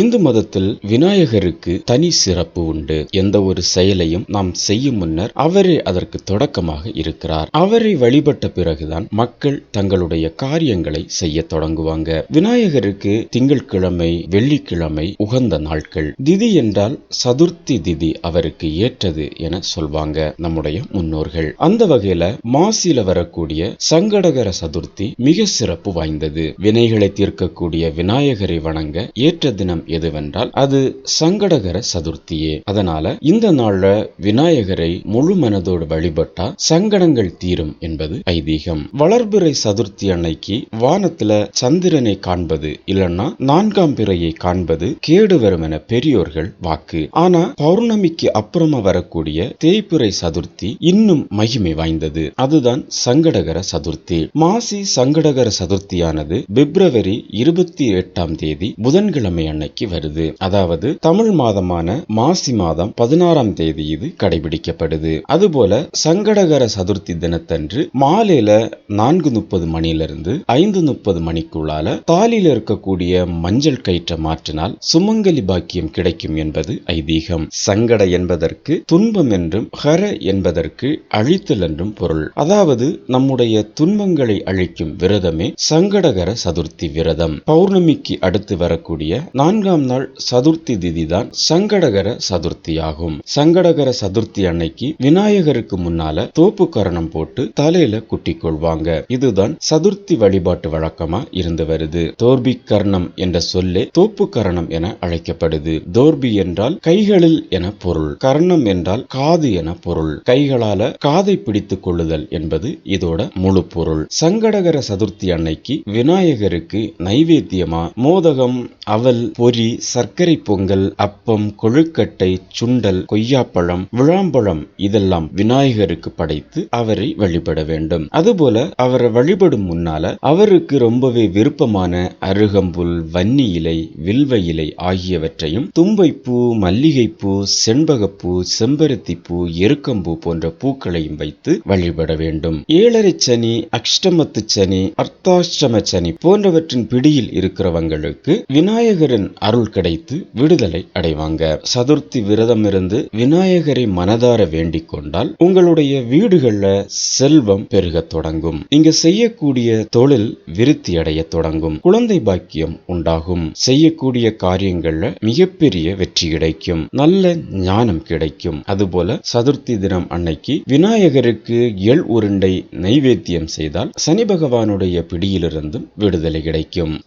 இந்து மதத்தில் விநாயகருக்கு தனி சிறப்பு உண்டு. எந்த ஒரு செயலையும் நாம் செய்யும் முன்னர் அவரே அதற்கு தொடக்கமாக இருக்கிறார். அவரை வழிபட்ட பிறகுதான் மக்கள் தங்களுடைய காரியங்களை செய்ய தொடங்குவாங்க. விநாயகருக்கு திங்கட்கிழமை வெள்ளிக்கிழமை உகந்த நாட்கள். திதி என்றால் சதுர்த்தி திதி அவருக்கு ஏற்றது என சொல்வாங்க நம்முடைய முன்னோர்கள். அந்த வகையில மாசில வரக்கூடிய சங்கடகர சதுர்த்தி மிக சிறப்பு வாய்ந்தது. வினைகளை தீர்க்கக்கூடிய விநாயகரை வணங்க ஏற்ற தினம் எதுவென்றால் அது சங்கடகர சதுர்த்தியே. அதனால இந்த நாள்ல விநாயகரை முழு மனதோடு வழிபட்டா சங்கடங்கள் தீரும் என்பது ஐதீகம். வளர்பிறை சதுர்த்தி அன்னைக்கு வானத்துல சந்திரனை காண்பது இல்லைன்னா நான்காம் பிறையை காண்பது கேடு வரும் என பெரியோர்கள் வாக்கு. ஆனா பௌர்ணமிக்கு அப்புறமா வரக்கூடிய தேய்பிறை சதுர்த்தி இன்னும் மகிமை வாய்ந்தது. அதுதான் சங்கடகர சதுர்த்தி. மாசி சங்கடகர சதுர்த்தியானது பிப்ரவரி இருபத்தி எட்டாம் தேதி புதன்கிழமை அன்னைக்கு. வருது. அதாவது தமிழ் மாதமான மாசி மாதம் பதினாறாம் தேதி இது கடைபிடிக்கப்படுது. அதுபோல சங்கடகர சதுர்த்தி தினத்தன்று மாலையில நான்கு முப்பது மணியிலிருந்து ஐந்து முப்பது மணிக்குள்ளால தாலியில இருக்கக்கூடிய மஞ்சள் கயிற்றை மாற்றினால் சுமங்கலி பாக்கியம் கிடைக்கும் என்பது ஐதீகம். சங்கட என்பதற்கு துன்பம் என்றும் ஹர என்பதற்கு அழித்தல் என்றும் பொருள். அதாவது நம்முடைய துன்பங்களை அழிக்கும் விரதமே சங்கடகர சதுர்த்தி விரதம். பௌர்ணமிக்கு அடுத்து வரக்கூடிய நான்காம் நாள் சதுர்த்தி திதி தான் சங்கடகர சதுர்த்தி ஆகும் சங்கடகர சதுர்த்தி அன்னைக்கு விநாயகருக்கு முன்னால தோப்பு கரணம் போட்டு தலையில குட்டிக் கொள்வாங்க. இதுதான் சதுர்த்தி வழிபாட்டு வழக்கமா இருந்து வருது. தோர்பி கர்ணம் என்ற சொல்லே தோப்பு கரணம் என அழைக்கப்படுது. தோர்பி என்றால் கைகளில் என பொருள். கர்ணம் என்றால் காது என பொருள். கைகளால காதை பிடித்துக் கொள்ளுதல் என்பது இதோட முழு பொருள். சங்கடகர சதுர்த்தி அன்னைக்கு விநாயகருக்கு நைவேத்தியமா? மோதகம் அவல் பொரி சர்க்கரை பொங்கல் அப்பம் கொழுக்கட்டை சுண்டல் கொய்யாப்பழம் விழாம்பழம் இதெல்லாம் விநாயகருக்கு படைத்து அவரை வழிபட வேண்டும். அதுபோல அவரை வழிபடும் முன்னால அவருக்கு ரொம்பவே விருப்பமான அருகம்புல் வன்னி இலை வில்வ இலை ஆகியவற்றையும் தும்பைப்பூ மல்லிகைப்பூ செண்பகப்பூ செம்பருத்திப்பூ எருக்கம்பூ போன்ற பூக்களையும் வைத்து வழிபட வேண்டும். ஏழரை சனி அஷ்டமத்து சனி அர்த்தாஷ்டம சனி போன்றவற்றின் பிடியில் இருக்கிறவங்களுக்கு விநாயகரின் அருள் கிடைத்து விடுதலை அடைவாங்க. சதுர்த்தி விரதம் இருந்து விநாயகரை மனதார வேண்டிக் கொண்டால் உங்களுடைய வீடுகள்ல செல்வம் பெருகத் தொடங்கும். நீங்க செய்யக்கூடிய தொழில் விருத்தி அடைய தொடங்கும். குழந்தை பாக்கியம் உண்டாகும். செய்யக்கூடிய காரியங்கள்ல மிகப்பெரிய வெற்றி கிடைக்கும். நல்ல ஞானம் கிடைக்கும். அதுபோல சதுர்த்தி தினம் அன்னைக்கு விநாயகருக்கு எள் உருண்டை நைவேத்தியம் செய்தால் சனி பகவானுடைய பிடியிலிருந்தும் விடுதலை கிடைக்கும்.